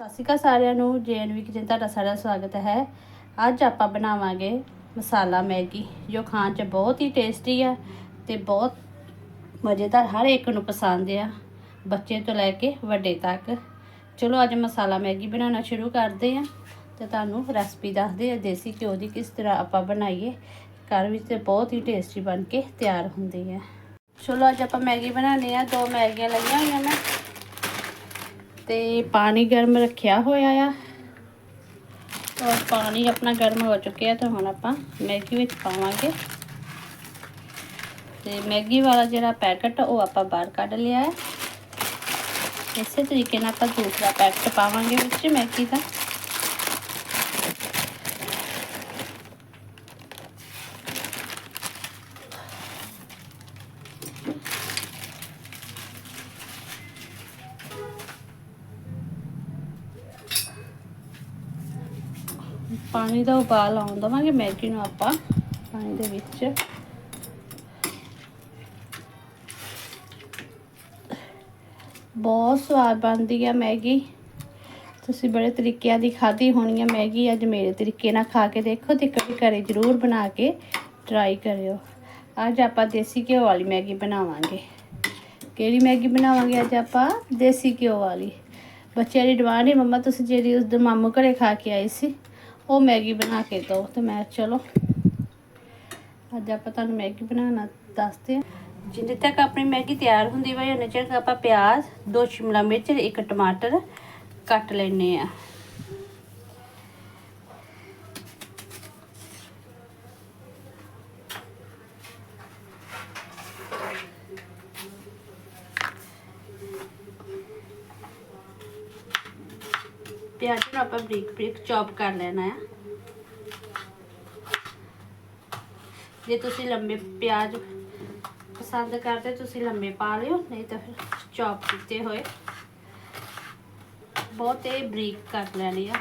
ਸਤਿ ਸ਼੍ਰੀ ਅਕਾਲ ਸਾਰਿਆਂ ਨੂੰ ਜੇਐਨਵੀ ਕਿਚਨ, ਤੁਹਾਡਾ ਸਾਰਾ ਸਵਾਗਤ ਹੈ। ਅੱਜ ਆਪਾਂ ਬਣਾਵਾਂਗੇ ਮਸਾਲਾ ਮੈਗੀ, ਜੋ ਖਾਣ 'ਚ ਬਹੁਤ ਹੀ ਟੇਸਟੀ ਆ ਤੇ ਬਹੁਤ ਮਜ਼ੇਦਾਰ, ਹਰ ਇੱਕ ਨੂੰ ਪਸੰਦ ਆ, ਬੱਚੇ ਤੋਂ ਲੈ ਕੇ ਵੱਡੇ ਤੱਕ। ਚਲੋ, ਅੱਜ ਮਸਾਲਾ ਮੈਗੀ ਬਣਾਉਣਾ ਸ਼ੁਰੂ ਕਰਦੇ ਆ ਤੇ ਤੁਹਾਨੂੰ ਰੈਸਪੀ ਦੱਸਦੇ ਆ ਦੇਸੀ ਘਿਓ ਦੀ ਕਿਸ ਤਰ੍ਹਾਂ ਆਪਾਂ ਬਣਾਈਏ। ਘਰ ਵਿੱਚ ਤੇ ਬਹੁਤ ਹੀ ਟੇਸਟੀ ਬਣ ਕੇ ਤਿਆਰ ਹੁੰਦੀ ਹੈ ਚਲੋ, ਅੱਜ ਆਪਾਂ ਮੈਗੀ ਬਣਾਉਣੀ ਆ ਦੋ ਮੈਗੀਆਂ ਲਈਆਂ ਹੋਈਆਂ ਮੈਂ। ਤੇ ਪਾਣੀ ਗਰਮ ਰੱਖਿਆ ਹੋਇਆ ਆ। ਔਰ ਪਾਣੀ ਆਪਣਾ ਗਰਮ ਹੋ ਚੁੱਕਿਆ ਤਾਂ ਹੁਣ ਆਪਾਂ ਮੈਗੀ ਵਿੱਚ ਪਾਵਾਂਗੇ। ਤੇ ਮੈਗੀ ਵਾਲਾ ਜਿਹੜਾ ਪੈਕਟ ਉਹ ਆਪਾਂ ਬਾਹਰ ਕੱਢ ਲਿਆ ਹੈ। ਇਸੇ ਤਰੀਕੇ ਨਾਲ ਆਪਾਂ ਦੂਸਰਾ ਪੈਕਟ ਪਾਵਾਂਗੇ ਵਿੱਚ ਮੈਗੀ ਦਾ। ਪਾਣੀ ਦਾ ਉਬਾਲ ਆਉਣ ਦਵਾਂਗੇ, ਮੈਗੀ ਨੂੰ ਆਪਾਂ ਪਾਣੀ ਦੇ ਵਿੱਚ। ਬਹੁਤ ਸਵਾਦ ਬਣਦੀ ਆ ਮੈਗੀ। ਤੁਸੀਂ ਬੜੇ ਤਰੀਕਿਆਂ ਦੀ ਖਾਧੀ ਹੋਣੀ ਆ ਮੈਗੀ, ਅੱਜ ਮੇਰੇ ਤਰੀਕੇ ਨਾਲ ਖਾ ਕੇ ਦੇਖੋ ਤੇ ਕਦੇ ਘਰੇ ਜ਼ਰੂਰ ਬਣਾ ਕੇ ਟਰਾਈ ਕਰਿਓ। ਅੱਜ ਆਪਾਂ ਦੇਸੀ ਘਿਓ ਵਾਲੀ ਮੈਗੀ ਬਣਾਵਾਂਗੇ। ਕਿਹੜੀ ਮੈਗੀ ਬਣਾਵਾਂਗੇ ਅੱਜ ਆਪਾਂ? ਦੇਸੀ ਘਿਓ ਵਾਲੀ। ਬੱਚਿਆਂ ਦੀ ਡਿਮਾਂਡ ਹੈ ਮੰਮਾ, ਤੁਸੀਂ ਜਿਹੜੀ ਉਸ ਦਿਨ ਮਾਮੂ ਘਰੇ ਖਾ ਕੇ ਆਈ ਸੀ। ਉਹ ਮੈਗੀ ਬਣਾ ਕੇ ਦਿਓ ਤੇ ਮੈਂ ਚਲੋ ਅੱਜ ਆਪਾਂ ਤੁਹਾਨੂੰ ਮੈਗੀ ਬਣਾਉਣਾ ਦੱਸਦੇ ਹਾਂ। ਜਿੰਨੇ ਤੱਕ ਆਪਣੀ ਮੈਗੀ ਤਿਆਰ ਹੁੰਦੀ ਵਾ ਉਹਨੇ ਚਿਰ ਆਪਾਂ ਪਿਆਜ਼, ਦੋ ਸ਼ਿਮਲਾ ਮਿਰਚ ਇੱਕ ਟਮਾਟਰ ਕੱਟ ਲੈਣੇ ਆ ਪਿਆਜ਼ ਨੂੰ ਆਪਾਂ ਬਰੀਕ ਬਰੀਕ ਚੌਪ ਕਰ ਲੈਣਾ ਆ। ਜੇ ਤੁਸੀਂ ਲੰਬੇ ਪਿਆਜ਼ ਪਸੰਦ ਕਰਦੇ, ਤੁਸੀਂ ਲੰਬੇ ਪਾ ਲਿਓ, ਨਹੀਂ ਤਾਂ ਫਿਰ ਚੌਪ ਕੀਤੇ ਹੋਏ। ਬਹੁਤ ਹੀ ਬਰੀਕ ਕਰ ਲੈਣੀ ਆ।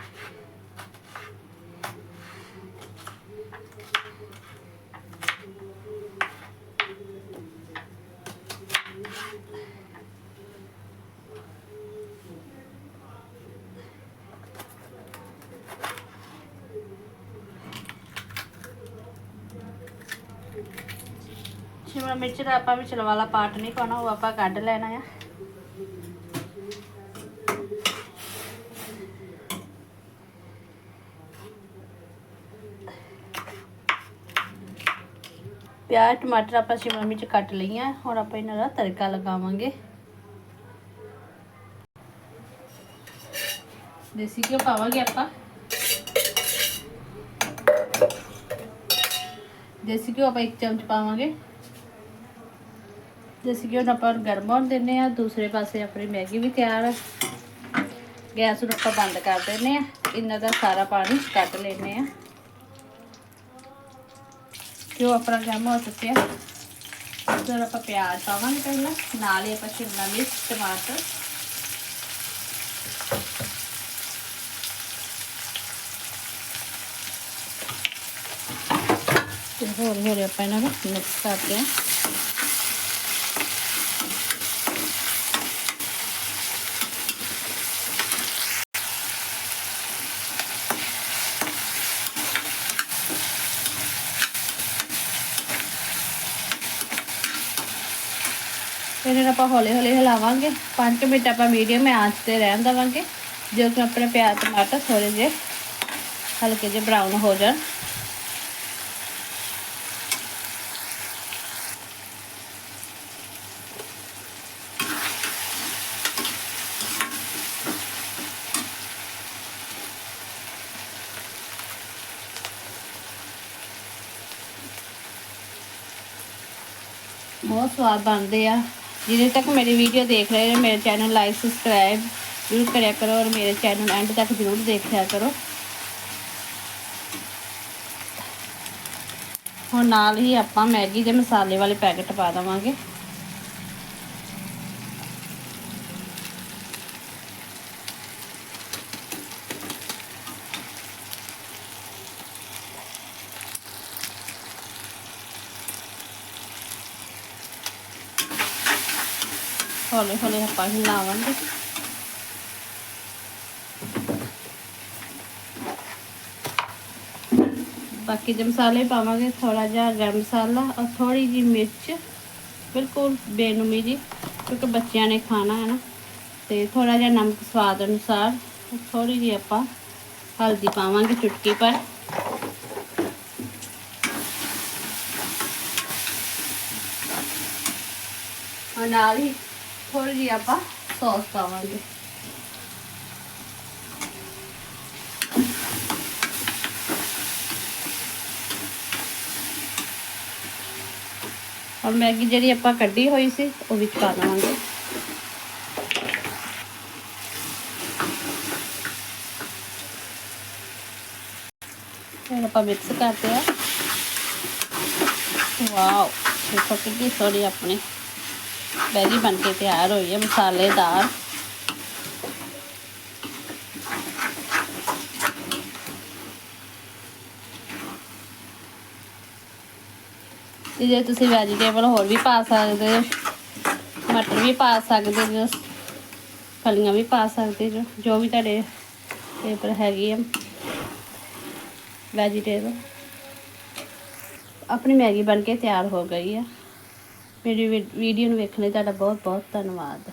ਸ਼ਿਮਲਾ ਮਿਰਚ ਦਾ ਆਪਾਂ ਵਿੱਚ ਵਾਲਾ ਪਾਰਟ ਨਹੀਂ ਪਾਉਣਾ, ਉਹ ਆਪਾਂ ਕੱਢ ਲੈਣਾ ਆ। ਪਿਆਜ਼, ਟਮਾਟਰ ਆਪਾਂ ਸ਼ਿਮਲਾ ਮਿਰਚ ਕੱਟ ਲਈਆਂ, ਹੁਣ ਆਪਾਂ ਇਹਨਾਂ ਦਾ ਤੜਕਾ ਲਗਾਵਾਂਗੇ। ਦੇਸੀ ਘਿਓ ਪਾਵਾਂਗੇ ਆਪਾਂ। ਦੇਸੀ ਘਿਓ ਆਪਾਂ ਇੱਕ ਚਮਚ ਪਾਵਾਂਗੇ। ਦੇਸੀ ਘਿਓ ਨੂੰ ਆਪਾਂ ਗਰਮ ਹੋਣ ਦਿੰਨੇ ਆ ਦੂਸਰੇ ਪਾਸੇ ਆਪਣੀ ਮੈਗੀ ਵੀ ਤਿਆਰ ਹੈ ਗੈਸ ਨੂੰ ਆਪਾਂ ਬੰਦ ਕਰ ਦਿੰਨੇ ਆ ਇਹਨਾਂ ਦਾ ਸਾਰਾ ਪਾਣੀ ਕੱਢ ਲੈਨੇ ਆ ਘਿਓ ਆਪਣਾ ਗਰਮ ਹੋ ਚੁੱਕਿਆ। ਉਧਰ ਆਪਾਂ ਪਿਆਜ਼ ਪਾਵਾਂਗੇ ਪਹਿਲਾਂ। ਨਾਲ ਹੀ ਆਪਾਂ ਸ਼ਿਮਲਾ ਮਿਰਚ, ਟਮਾਟਰ। ਤੇ ਹੋਰ ਹੋਰ ਆਪਾਂ ਇਹਨਾਂ ਨੂੰ ਮਿਕਸ ਕਰਦੇ ਹਾਂ। ਫਿਰ ਇਹਨਾਂ ਆਪਾਂ ਹੌਲੀ ਹੌਲੀ ਹਿਲਾਵਾਂਗੇ। 5 ਮਿੰਟ ਆਪਾਂ ਮੀਡੀਅਮ ਆਂਚ ਤੇ ਰਹਿਣ ਦੇਵਾਂਗੇ। ਜੋ ਕਿ ਆਪਣੇ ਪਿਆਜ਼, ਟਮਾਟਰ ਥੋੜੇ ਜਿਹੇ ਹਲਕੇ ਜਿਹੇ ਬਰਾਊਨ ਹੋ ਜਾਣ। ਬਹੁਤ ਸਵਾਦ ਬਣਦੇ ਆ। ਜਿਹਦੇ ਤੱਕ ਮੇਰੀ ਵੀਡੀਓ ਦੇਖ ਰਹੇ ਨੇ ਮੇਰੇ ਚੈਨਲ ਲਾਈਕ ਸਬਸਕ੍ਰਾਈਬ ਜ਼ਰੂਰ ਕਰਿਆ ਕਰੋ ਔਰ ਮੇਰੇ ਚੈਨਲ ਐਂਡ ਤੱਕ ਜ਼ਰੂਰ ਦੇਖਿਆ ਕਰੋ ਹੁਣ ਨਾਲ ਹੀ ਆਪਾਂ ਮੈਗੀ ਦੇ ਮਸਾਲੇ ਵਾਲੇ ਪੈਕੇਟ ਪਾ ਦਵਾਂਗੇ ਹੌਲੀ ਹੌਲੀ ਆਪਾਂ ਹਿਲਾਵਾਂਗੇ ਬਾਕੀ ਦੇ ਮਸਾਲੇ ਪਾਵਾਂਗੇ ਥੋੜਾ ਜਿਹਾ ਗਰਮ ਮਸਾਲਾ ਔਰ ਥੋੜੀ ਜੀ ਮਿਰਚ, ਬਿਲਕੁਲ ਬੇਨੁਮੀ ਜੀ, ਕਿਉਂਕਿ ਬੱਚਿਆਂ ਨੇ ਖਾਣਾ ਹੈ ਨਾ। ਤੇ ਥੋੜਾ ਜਿਹਾ ਨਮਕ ਸਵਾਦ ਅਨੁਸਾਰ ਥੋੜੀ ਜੀ ਆਪਾਂ ਹਲਦੀ ਪਾਵਾਂਗੇ ਚੁਟਕੀ ਪਰ। ਔਰ ਨਾਲ ਹੀ ਥੋੜੀ ਜਿਹੀ ਆਪਾਂ ਸੌਸ ਪਾਵਾਂਗੇ ਔਰ ਮੈਗੀ ਜਿਹੜੀ ਆਪਾਂ ਕੱਢੀ ਹੋਈ ਸੀ, ਉਹ ਵਿੱਚ ਪਾ ਦੇਵਾਂਗੇ। ਫਿਰ ਆਪਾਂ ਮਿਕਸ ਕਰਦੇ ਆ ਵਾਓ ਦੇਖੋ ਕਿੰਨੀ ਸੋਹਣੀ ਆਪਣੀ। ਮੈਗੀ ਬਣ ਕੇ ਤਿਆਰ ਹੋਈ ਹੈ ਮਸਾਲੇਦਾਰ ਤੇ ਜੇ ਤੁਸੀਂ ਵੈਜੀਟੇਬਲ ਹੋਰ ਵੀ ਪਾ ਸਕਦੇ ਹੋ, ਮਟਰ ਵੀ ਪਾ ਸਕਦੇ ਜੋ ਫਲੀਆਂ ਵੀ ਪਾ ਸਕਦੇ ਜੋ ਜੋ ਵੀ ਤੁਹਾਡੇ ਪੇਪਰ ਹੈਗੀ ਆ ਵੈਜੀਟੇਬਲ ਆਪਣੀ ਮੈਗੀ ਬਣ ਕੇ ਤਿਆਰ ਹੋ ਗਈ ਆ। ਮੇਰੀ ਵੀ- ਵੀਡੀਓ ਨੂੰ ਵੇਖਣ ਲਈ ਤੁਹਾਡਾ ਬਹੁਤ ਬਹੁਤ ਧੰਨਵਾਦ।